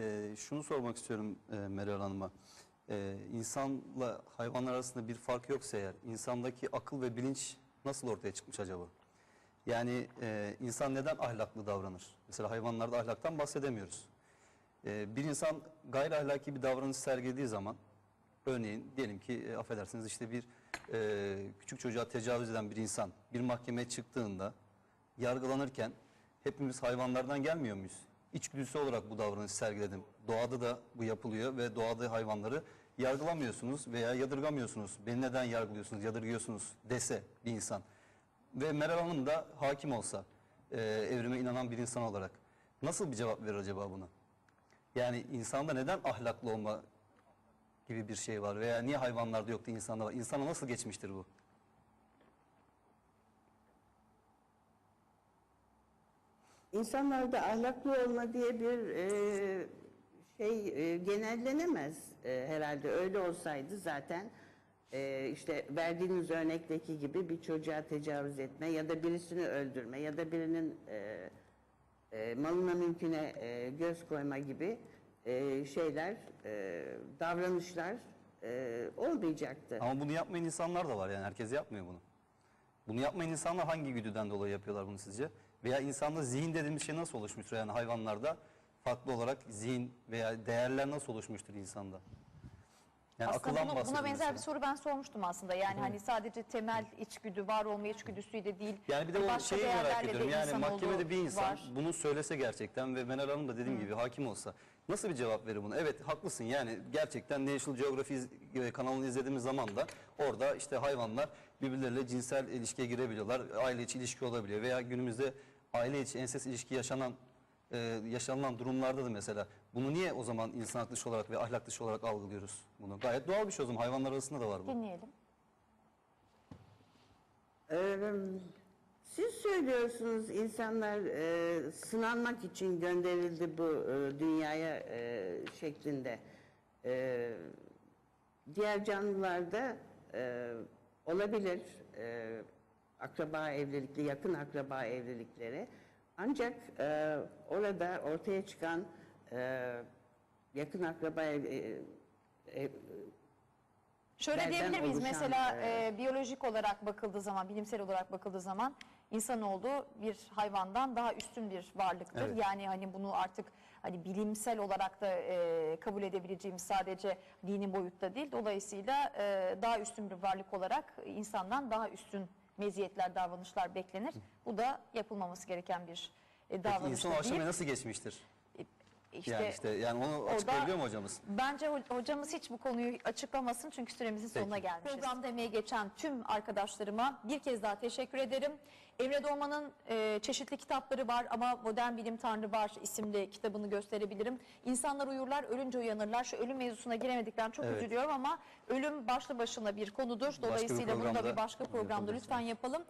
Ee, şunu sormak istiyorum e, Meral Hanım'a. Ee, insanla hayvanlar arasında bir fark yoksa eğer insandaki akıl ve bilinç nasıl ortaya çıkmış acaba? Yani e, insan neden ahlaklı davranır? Mesela hayvanlarda ahlaktan bahsedemiyoruz. Ee, bir insan gayri ahlaki bir davranış sergilediği zaman örneğin diyelim ki e, affedersiniz işte bir e, küçük çocuğa tecavüz eden bir insan bir mahkemeye çıktığında yargılanırken hepimiz hayvanlardan gelmiyor muyuz? İçgüdüsü olarak bu davranışı sergiledim. Doğada da bu yapılıyor ve doğada hayvanları yargılamıyorsunuz veya yadırgamıyorsunuz. Beni neden yargılıyorsunuz, yadırgıyorsunuz dese bir insan. Ve Meral Hanım da hakim olsa e, evrime inanan bir insan olarak nasıl bir cevap verir acaba buna? Yani insanda neden ahlaklı olma gibi bir şey var veya niye hayvanlarda yoktu insanda var? İnsana nasıl geçmiştir bu? İnsanlarda ahlaklı olma diye bir e, şey e, genellenemez e, herhalde. Öyle olsaydı zaten e, işte verdiğiniz örnekteki gibi bir çocuğa tecavüz etme ya da birisini öldürme ya da birinin e, e, malına mülküne e, göz koyma gibi e, şeyler, e, davranışlar e, olmayacaktı. Ama bunu yapmayan insanlar da var yani herkes yapmıyor bunu. Bunu yapmayan insanlar hangi güdüden dolayı yapıyorlar bunu sizce? Veya insanda zihin dediğimiz şey nasıl oluşmuştur yani hayvanlarda farklı olarak zihin veya değerler nasıl oluşmuştur insanda? Yani Aslında bunu- buna benzer mesela. bir soru ben sormuştum aslında. Yani hani sadece temel içgüdü, var olma içgüdüsüyle değil. Yani bir de o başka şeyi merak ediyorum. Yani mahkemede bir insan var. bunu söylese gerçekten ve Meral Hanım da dediğim gibi hakim olsa nasıl bir cevap verir buna? Evet haklısın yani gerçekten National Geography e, kanalını izlediğimiz zaman da orada işte hayvanlar birbirleriyle cinsel ilişkiye girebiliyorlar. Aile içi ilişki olabiliyor veya günümüzde aile içi ensest ilişki yaşanan e, yaşanılan durumlarda da mesela bunu niye o zaman insan dışı olarak ve ahlak dışı olarak algılıyoruz bunu? Gayet doğal bir şey o zaman hayvanlar arasında da var bu. Dinleyelim. Ee, Siz söylüyorsunuz insanlar e, sınanmak için gönderildi bu e, dünyaya e, şeklinde. E, diğer canlılarda e, olabilir e, akraba evlilikli, yakın akraba evlilikleri. Ancak e, orada ortaya çıkan e, yakın akraba ev, e, e, Şöyle diyebilir miyiz? oluşan, Mesela e, e, biyolojik olarak bakıldığı zaman, bilimsel olarak bakıldığı zaman insanoğlu bir hayvandan daha üstün bir varlıktır. Evet. Yani hani bunu artık hani bilimsel olarak da e, kabul edebileceğimiz sadece dini boyutta değil. Dolayısıyla e, daha üstün bir varlık olarak insandan daha üstün meziyetler, davranışlar beklenir. Bu da yapılmaması gereken bir e, Peki davranış. insan o aşamaya nasıl geçmiştir? İşte, yani işte yani onu açıklayabiliyor mu hocamız? Bence ho- hocamız hiç bu konuyu açıklamasın çünkü süremizin sonuna Peki. gelmişiz. Programda emeği geçen tüm arkadaşlarıma bir kez daha teşekkür ederim. Emre Dorman'ın e, çeşitli kitapları var ama Modern Bilim Tanrı var isimli kitabını gösterebilirim. İnsanlar uyurlar, ölünce uyanırlar. Şu ölüm mevzusuna giremediklerim çok Evet. üzülüyorum ama ölüm başlı başına bir konudur. Dolayısıyla bunu da bir başka programda lütfen yapalım.